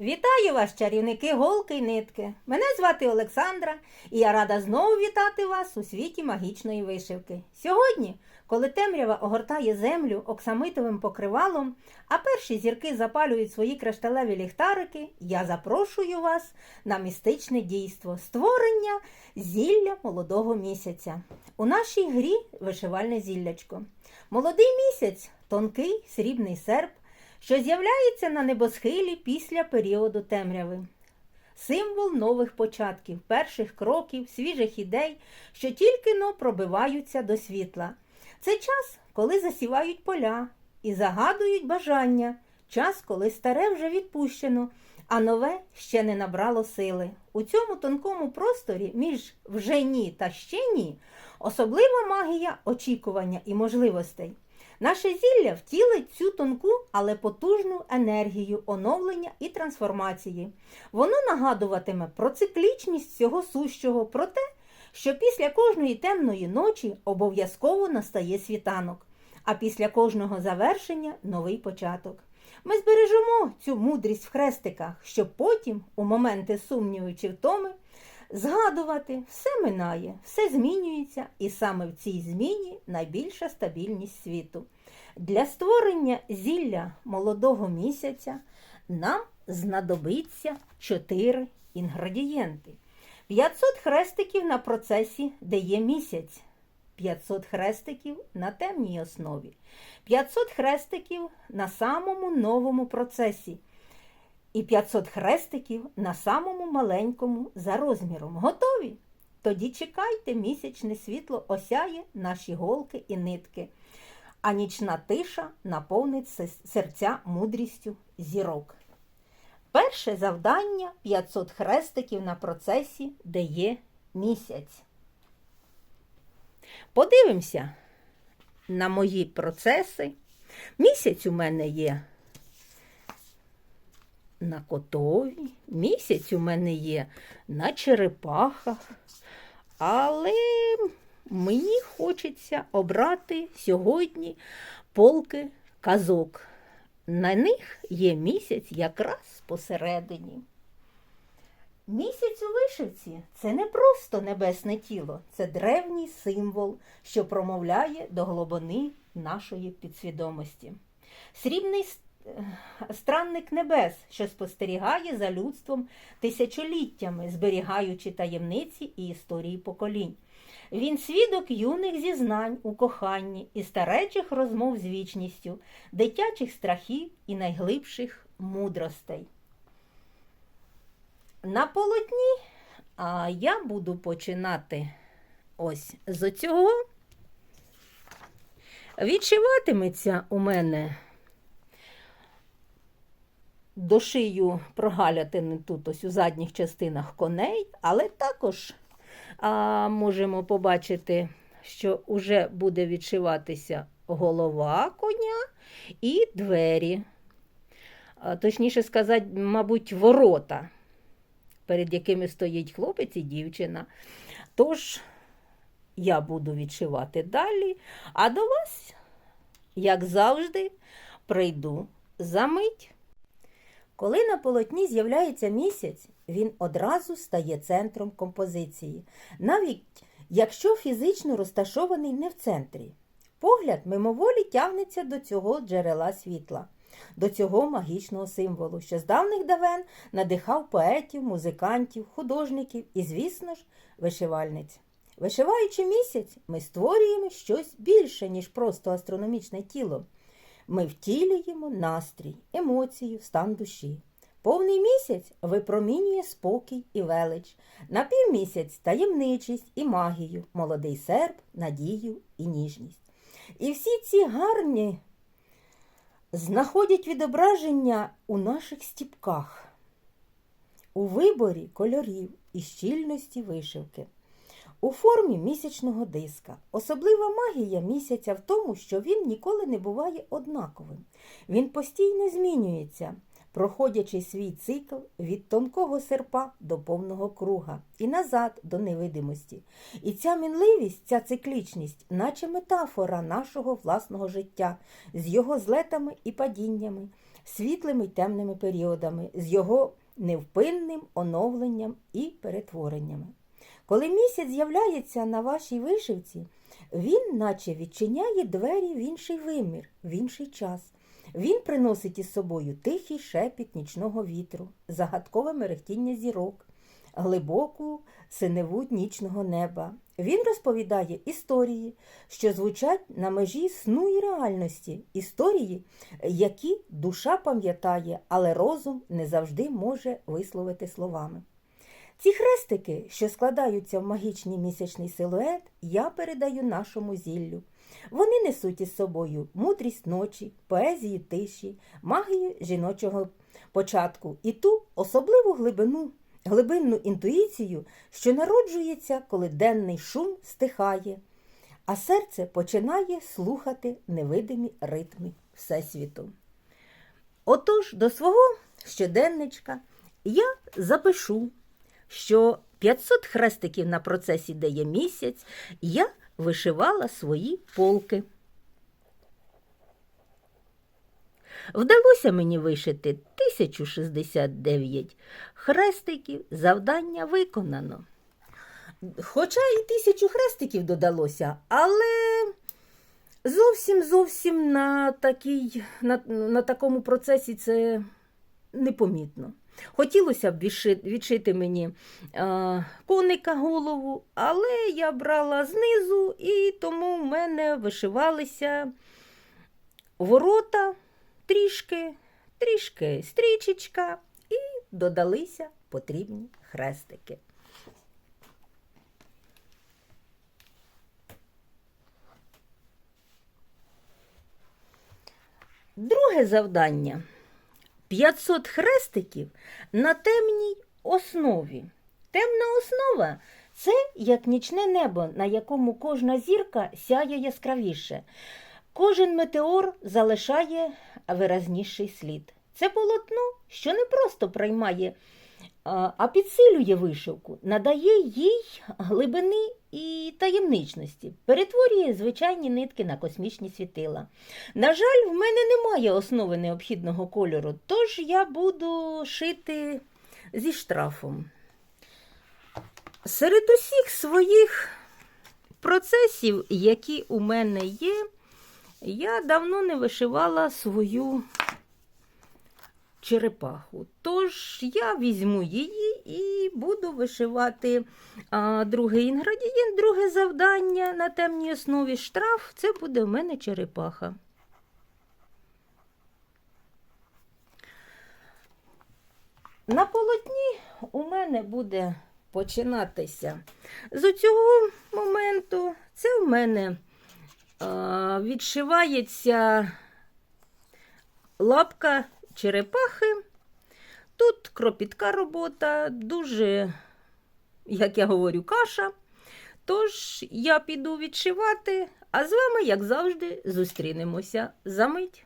Вітаю вас, чарівники голки й нитки. Мене звати Олександра, і я рада знову вітати вас у світі магічної вишивки. Сьогодні, коли темрява огортає землю оксамитовим покривалом, а перші зірки запалюють свої кришталеві ліхтарики, я запрошую вас на містичне дійство створення зілля молодого місяця. У нашій грі вишивальне зіллячко. Молодий місяць тонкий срібний серп що з'являється на небосхилі після періоду темряви. Символ нових початків, перших кроків, свіжих ідей, що тільки но пробиваються до світла. Це час, коли засівають поля і загадують бажання, час, коли старе вже відпущено, а нове ще не набрало сили. У цьому тонкому просторі між вже ні та ще ні особлива магія очікування і можливостей. Наше зілля втілить цю тонку, але потужну енергію оновлення і трансформації. Воно нагадуватиме про циклічність всього сущого, про те, що після кожної темної ночі обов'язково настає світанок, а після кожного завершення новий початок. Ми збережемо цю мудрість в хрестиках, щоб потім, у моменти сумніву чи втоми, згадувати, все минає, все змінюється, і саме в цій зміні найбільша стабільність світу. Для створення зілля молодого місяця нам знадобиться 4 інгредієнти. 500 хрестиків на процесі, де є місяць. 500 хрестиків на темній основі, 500 хрестиків на самому новому процесі і 500 хрестиків на самому маленькому за розміром. Готові? Тоді чекайте, місячне світло осяє наші голки і нитки, а нічна тиша наповнить серця мудрістю зірок. Перше завдання 500 хрестиків на процесі, де є місяць. Подивимося на мої процеси. Місяць у мене є на котові, місяць у мене є на черепахах, але мені хочеться обрати сьогодні полки казок. На них є місяць якраз посередині. Місяць у вишивці це не просто небесне тіло, це древній символ, що промовляє до глибини нашої підсвідомості. Срібний странник небес, що спостерігає за людством тисячоліттями, зберігаючи таємниці і історії поколінь. Він свідок юних зізнань у коханні і старечих розмов з вічністю, дитячих страхів і найглибших мудростей. На полотні а я буду починати ось з цього. Відшиватиметься у мене дошию прогалятини тут ось у задніх частинах коней, але також а, можемо побачити, що вже буде відшиватися голова коня і двері. А, точніше сказати, мабуть, ворота, перед якими стоїть хлопець і дівчина. Тож, я буду відшивати далі, а до вас, як завжди, прийду за мить. Коли на полотні з'являється місяць, він одразу стає центром композиції, навіть якщо фізично розташований не в центрі. Погляд мимоволі тягнеться до цього джерела світла, до цього магічного символу, що з давних давен надихав поетів, музикантів, художників і, звісно ж, вишивальниць. Вишиваючи місяць, ми створюємо щось більше, ніж просто астрономічне тіло. Ми втілюємо настрій, емоцію, стан душі. Повний місяць випромінює спокій і велич, напівмісяць таємничість і магію, молодий серп, надію і ніжність. І всі ці гарні знаходять відображення у наших стіпках, у виборі кольорів і щільності вишивки. У формі місячного диска. Особлива магія місяця в тому, що він ніколи не буває однаковим. Він постійно змінюється, проходячи свій цикл від тонкого серпа до повного круга і назад до невидимості. І ця мінливість, ця циклічність, наче метафора нашого власного життя з його злетами і падіннями, світлими й темними періодами, з його невпинним оновленням і перетвореннями. Коли місяць з'являється на вашій вишивці, він наче відчиняє двері в інший вимір, в інший час. Він приносить із собою тихий шепіт нічного вітру, загадкове мерехтіння зірок, глибоку синеву нічного неба. Він розповідає історії, що звучать на межі сну і реальності, історії, які душа пам'ятає, але розум не завжди може висловити словами. Ці хрестики, що складаються в магічний місячний силует, я передаю нашому зіллю. Вони несуть із собою мудрість ночі, поезію тиші, магію жіночого початку і ту особливу глибину, глибинну інтуїцію, що народжується, коли денний шум стихає, а серце починає слухати невидимі ритми Всесвіту. Отож, до свого щоденничка я запишу, що 500 хрестиків на процесі дає місяць, я вишивала свої полки. Вдалося мені вишити 1069 хрестиків, завдання виконано. Хоча і тисячу хрестиків додалося, але зовсім зовсім на, такій, на, на такому процесі це непомітно. Хотілося б відшити, мені а, коника голову, але я брала знизу, і тому в мене вишивалися ворота трішки, трішки стрічечка, і додалися потрібні хрестики. Друге завдання. 500 хрестиків на темній основі. Темна основа це як нічне небо, на якому кожна зірка сяє яскравіше. Кожен метеор залишає виразніший слід. Це полотно, що не просто приймає, а підсилює вишивку, надає їй глибини і таємничності, перетворює звичайні нитки на космічні світила. На жаль, в мене немає основи необхідного кольору, тож я буду шити зі штрафом. Серед усіх своїх процесів, які у мене є, я давно не вишивала свою черепаху. Тож я візьму її і буду вишивати а, другий інгредієнт, друге завдання на темній основі штраф. Це буде в мене черепаха. На полотні у мене буде починатися з цього моменту. Це в мене а, відшивається лапка черепахи. Тут кропітка робота, дуже, як я говорю, каша. Тож я піду відшивати, а з вами, як завжди, зустрінемося за мить.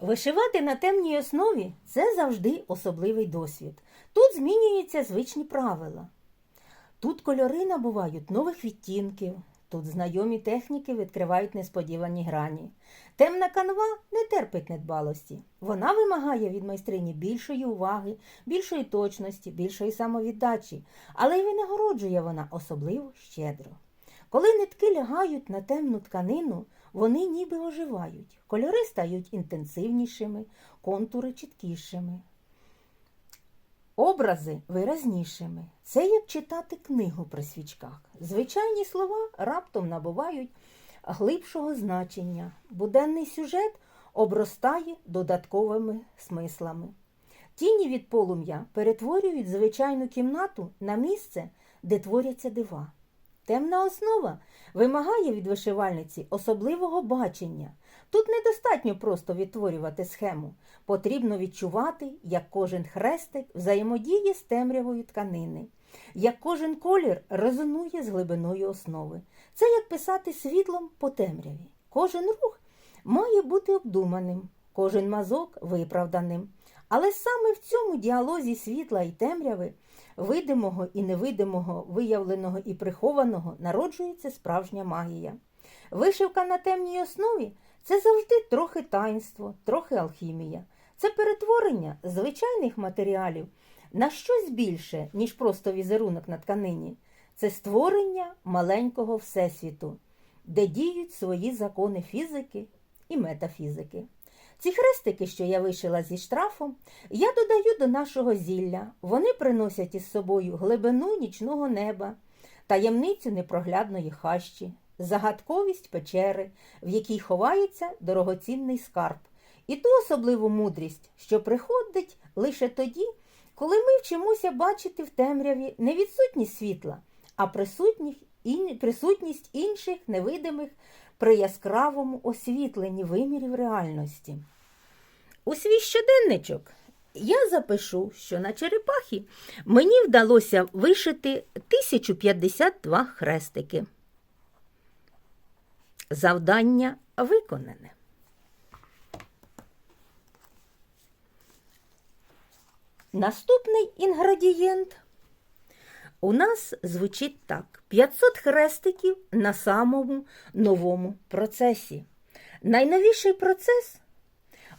Вишивати на темній основі це завжди особливий досвід. Тут змінюються звичні правила. Тут кольори набувають нових відтінків, тут знайомі техніки відкривають несподівані грані. Темна канва не терпить недбалості. Вона вимагає від майстрині більшої уваги, більшої точності, більшої самовіддачі, але й винагороджує вона особливо щедро. Коли нитки лягають на темну тканину, вони ніби оживають. Кольори стають інтенсивнішими, контури чіткішими. Образи виразнішими. Це як читати книгу при свічках. Звичайні слова раптом набувають глибшого значення. Буденний сюжет обростає додатковими смислами. Тіні від полум'я перетворюють звичайну кімнату на місце, де творяться дива. Темна основа вимагає від вишивальниці особливого бачення. Тут недостатньо просто відтворювати схему. Потрібно відчувати, як кожен хрестик взаємодіє з темрявою тканини, як кожен колір резонує з глибиною основи. Це як писати світлом по темряві. Кожен рух має бути обдуманим, кожен мазок виправданим. Але саме в цьому діалозі світла і темряви, видимого і невидимого, виявленого і прихованого, народжується справжня магія. Вишивка на темній основі Це завжди трохи таїнство, трохи алхімія. Це перетворення звичайних матеріалів на щось більше, ніж просто візерунок на тканині. Це створення маленького всесвіту, де діють свої закони фізики і метафізики. Ці хрестики, що я вишила зі штрафом, я додаю до нашого зілля. Вони приносять із собою глибину нічного неба, таємницю непроглядної хащі, загадковість печери, в якій ховається дорогоцінний скарб, і ту особливу мудрість, що приходить лише тоді, коли ми вчимося бачити в темряві не відсутність світла, а присутність інших невидимих при яскравому освітленні вимірів реальності. У свій щоденничок я запишу, що на черепахі мені вдалося вишити 1052 хрестики. Завдання виконане. Наступний інгредієнт у нас звучить так: 500 хрестиків на самому новому процесі. Найновіший процес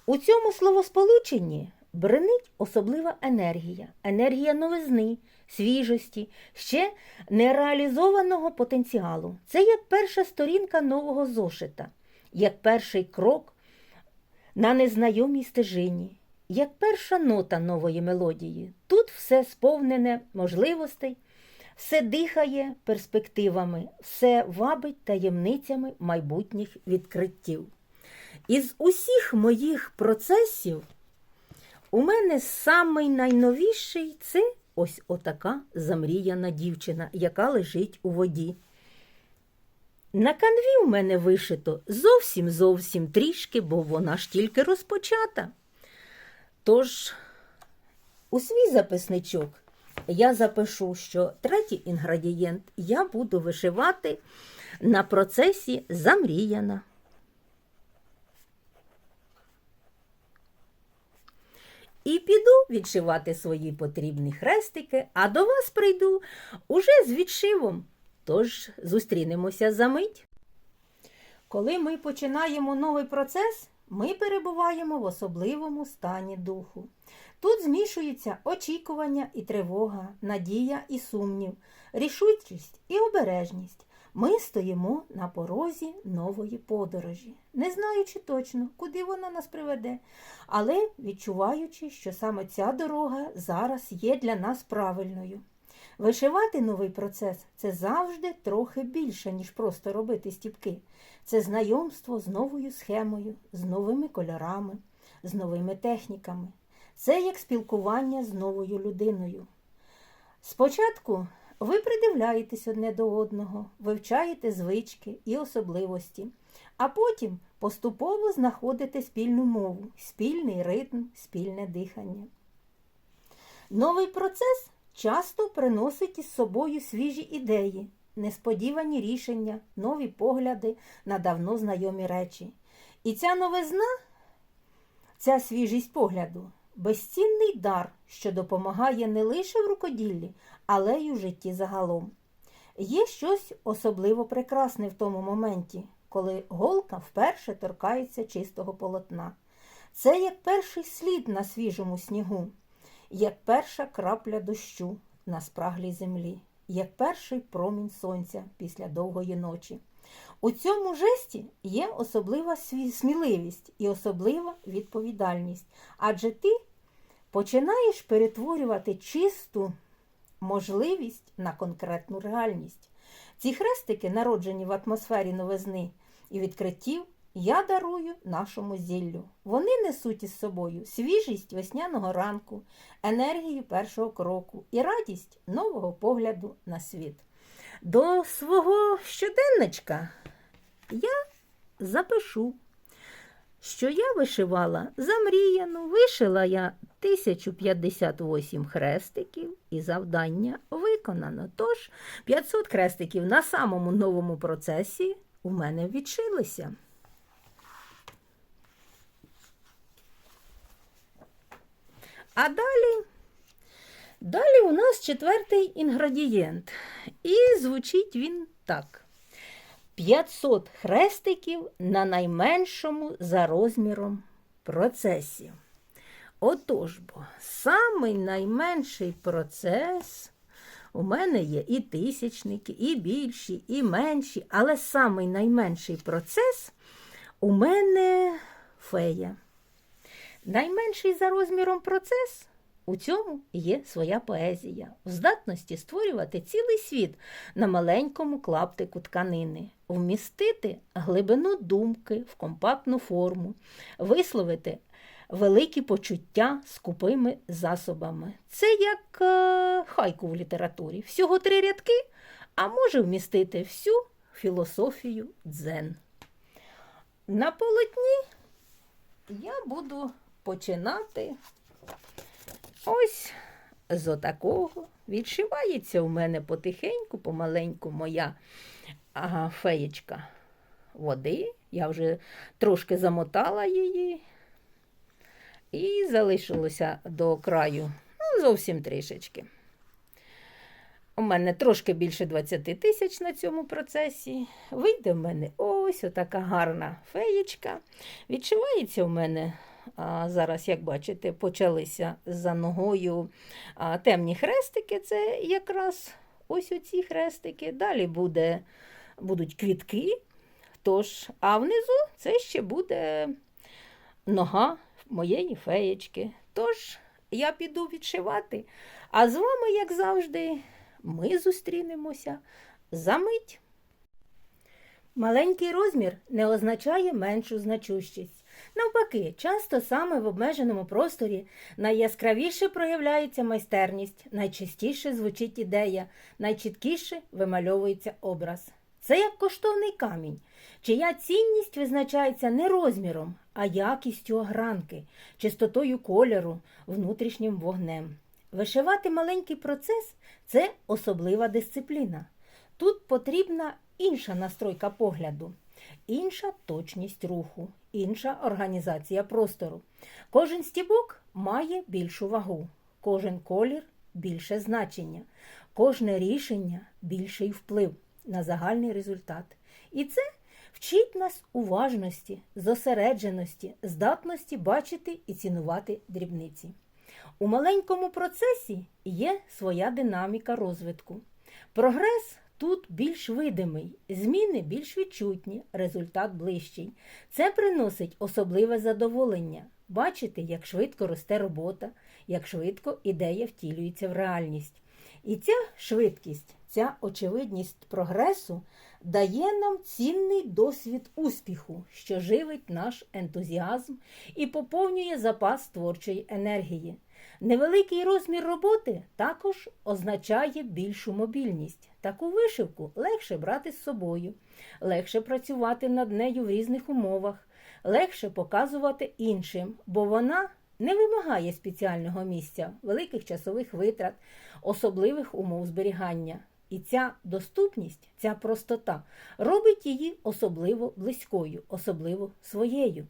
у цьому словосполученні бренить особлива енергія, енергія новизни, свіжості, ще нереалізованого потенціалу. Це як перша сторінка нового зошита, як перший крок на незнайомій стежині, як перша нота нової мелодії. Тут все сповнене можливостей, все дихає перспективами, все вабить таємницями майбутніх відкриттів. Із усіх моїх процесів у мене самий найновіший це ось отака замріяна дівчина, яка лежить у воді. На канві в мене вишито зовсім зовсім трішки, бо вона ж тільки розпочата. Тож у свій записничок я запишу, що третій інгредієнт я буду вишивати на процесі замріяна. І піду відшивати свої потрібні хрестики, а до вас прийду уже з відшивом. Тож зустрінемося за мить. Коли ми починаємо новий процес, ми перебуваємо в особливому стані духу. Тут змішуються очікування і тривога, надія і сумнів, рішучість і обережність. Ми стоїмо на порозі нової подорожі, не знаючи точно, куди вона нас приведе, але відчуваючи, що саме ця дорога зараз є для нас правильною. Вишивати новий процес це завжди трохи більше, ніж просто робити стіпки. Це знайомство з новою схемою, з новими кольорами, з новими техніками. Це як спілкування з новою людиною. Спочатку ви придивляєтесь одне до одного, вивчаєте звички і особливості, а потім поступово знаходите спільну мову, спільний ритм, спільне дихання. Новий процес часто приносить із собою свіжі ідеї, несподівані рішення, нові погляди на давно знайомі речі. І ця новизна, ця свіжість погляду безцінний дар, що допомагає не лише в рукоділлі, але й у житті загалом. Є щось особливо прекрасне в тому моменті, коли голка вперше торкається чистого полотна. Це як перший слід на свіжому снігу, як перша крапля дощу на спраглій землі, як перший промінь сонця після довгої ночі. У цьому жесті є особлива сміливість і особлива відповідальність, адже ти починаєш перетворювати чисту можливість на конкретну реальність. Ці хрестики, народжені в атмосфері новизни і відкриттів, я дарую нашому зіллю. Вони несуть із собою свіжість весняного ранку, енергію першого кроку і радість нового погляду на світ. До свого щоденничка я запишу, що я вишивала замріяну, вишила я 1058 хрестиків і завдання виконано. Тож 500 хрестиків на самому новому процесі у мене відшилися. А далі, далі у нас четвертий інгредієнт. І звучить він так. 500 хрестиків на найменшому за розміром процесі. Отож бо, самий найменший процес у мене є і тисячники, і більші, і менші, але самий найменший процес у мене фея. Найменший за розміром процес у цьому є своя поезія, в здатності створювати цілий світ на маленькому клаптику тканини, вмістити глибину думки в компактну форму, висловити великі почуття скупими засобами. Це як е, хайку в літературі. Всього три рядки, а може вмістити всю філософію дзен. На полотні я буду починати ось з отакого. Відшивається у мене потихеньку, помаленьку моя ага, феєчка води. Я вже трошки замотала її і залишилося до краю ну, зовсім трішечки. У мене трошки більше 20 тисяч на цьому процесі. Вийде в мене ось отака гарна феєчка. Відчувається у мене, а, зараз, як бачите, почалися за ногою темні хрестики. Це якраз ось оці хрестики. Далі буде, будуть квітки. Тож, а внизу це ще буде нога моєї феєчки. Тож я піду відшивати. А з вами, як завжди, ми зустрінемося за мить. Маленький розмір не означає меншу значущість. Навпаки, часто саме в обмеженому просторі найяскравіше проявляється майстерність, найчастіше звучить ідея, найчіткіше вимальовується образ. Це як коштовний камінь, чия цінність визначається не розміром, а якістю огранки, чистотою кольору, внутрішнім вогнем. Вишивати маленький процес це особлива дисципліна. Тут потрібна інша настройка погляду, інша точність руху, інша організація простору. Кожен стібок має більшу вагу, кожен колір більше значення, кожне рішення більший вплив на загальний результат. І це вчить нас уважності, зосередженості, здатності бачити і цінувати дрібниці. У маленькому процесі є своя динаміка розвитку. Прогрес тут більш видимий, зміни більш відчутні, результат ближчий. Це приносить особливе задоволення бачити, як швидко росте робота, як швидко ідея втілюється в реальність. І ця швидкість, ця очевидність прогресу дає нам цінний досвід успіху, що живить наш ентузіазм і поповнює запас творчої енергії. Невеликий розмір роботи також означає більшу мобільність. Таку вишивку легше брати з собою, легше працювати над нею в різних умовах, легше показувати іншим, бо вона не вимагає спеціального місця, великих часових витрат, особливих умов зберігання. І ця доступність, ця простота робить її особливо близькою, особливо своєю.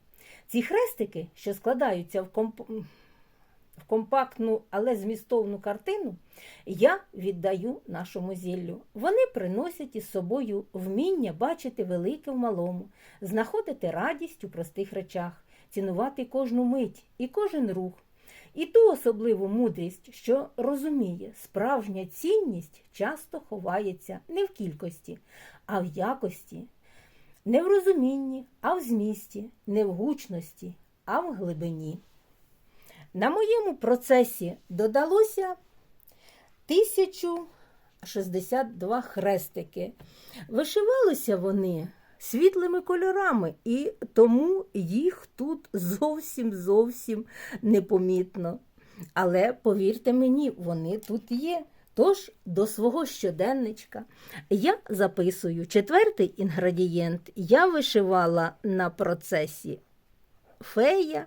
Ці хрестики, що складаються в комп... в компактну, але змістовну картину, я віддаю нашому зіллю. Вони приносять із собою вміння бачити велике в малому, знаходити радість у простих речах, цінувати кожну мить і кожен рух. І ту особливу мудрість, що розуміє, справжня цінність часто ховається не в кількості, а в якості, не в розумінні, а в змісті, не в гучності, а в глибині. На моєму процесі додалося 1062 хрестики. Вишивалися вони світлими кольорами, і тому їх тут зовсім зовсім непомітно. Але повірте мені, вони тут є. Тож до свого щоденничка я записую четвертий інгредієнт. Я вишивала на процесі фея,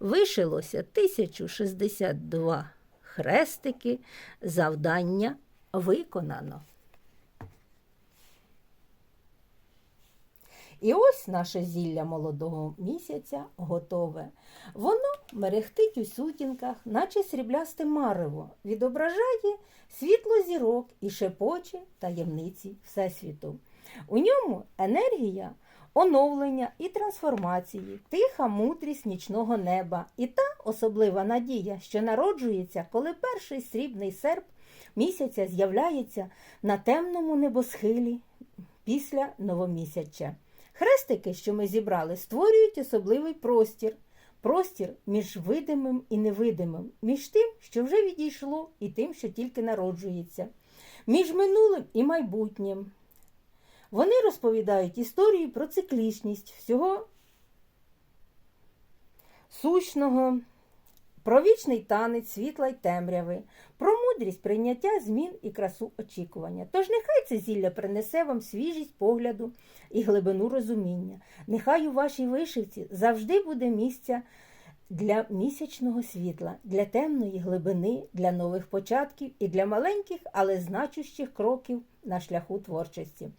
вишилося 1062 хрестики, завдання виконано. І ось наше зілля молодого місяця готове. Воно мерехтить у сутінках, наче сріблясте марево, відображає світло зірок і шепоче таємниці Всесвіту. У ньому енергія оновлення і трансформації, тиха мудрість нічного неба і та особлива надія, що народжується, коли перший срібний серп місяця з'являється на темному небосхилі після новомісяча. Хрестики, що ми зібрали, створюють особливий простір. Простір між видимим і невидимим, між тим, що вже відійшло, і тим, що тільки народжується, між минулим і майбутнім. Вони розповідають історію про циклічність всього сущного, про вічний танець світла й темряви, про мудрість прийняття змін і красу очікування. Тож нехай це зілля принесе вам свіжість погляду і глибину розуміння. Нехай у вашій вишивці завжди буде місця для місячного світла, для темної глибини, для нових початків і для маленьких, але значущих кроків на шляху творчості.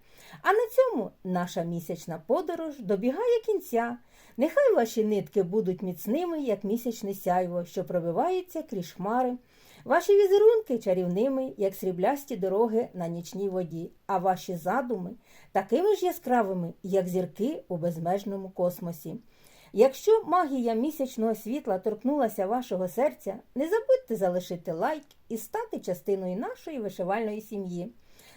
А на цьому наша місячна подорож добігає кінця. Нехай ваші нитки будуть міцними, як місячне сяйво, що пробивається крізь хмари. Ваші візерунки чарівними, як сріблясті дороги на нічній воді, а ваші задуми такими ж яскравими, як зірки у безмежному космосі. Якщо магія місячного світла торкнулася вашого серця, не забудьте залишити лайк і стати частиною нашої вишивальної сім'ї.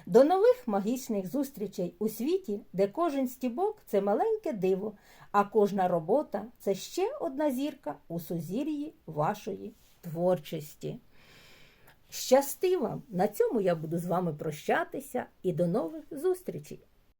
До нових магічних зустрічей у світі, де кожен стібок це маленьке диво, а кожна робота це ще одна зірка у сузір'ї вашої творчості. Щасти вам! На цьому я буду з вами прощатися і до нових зустрічей!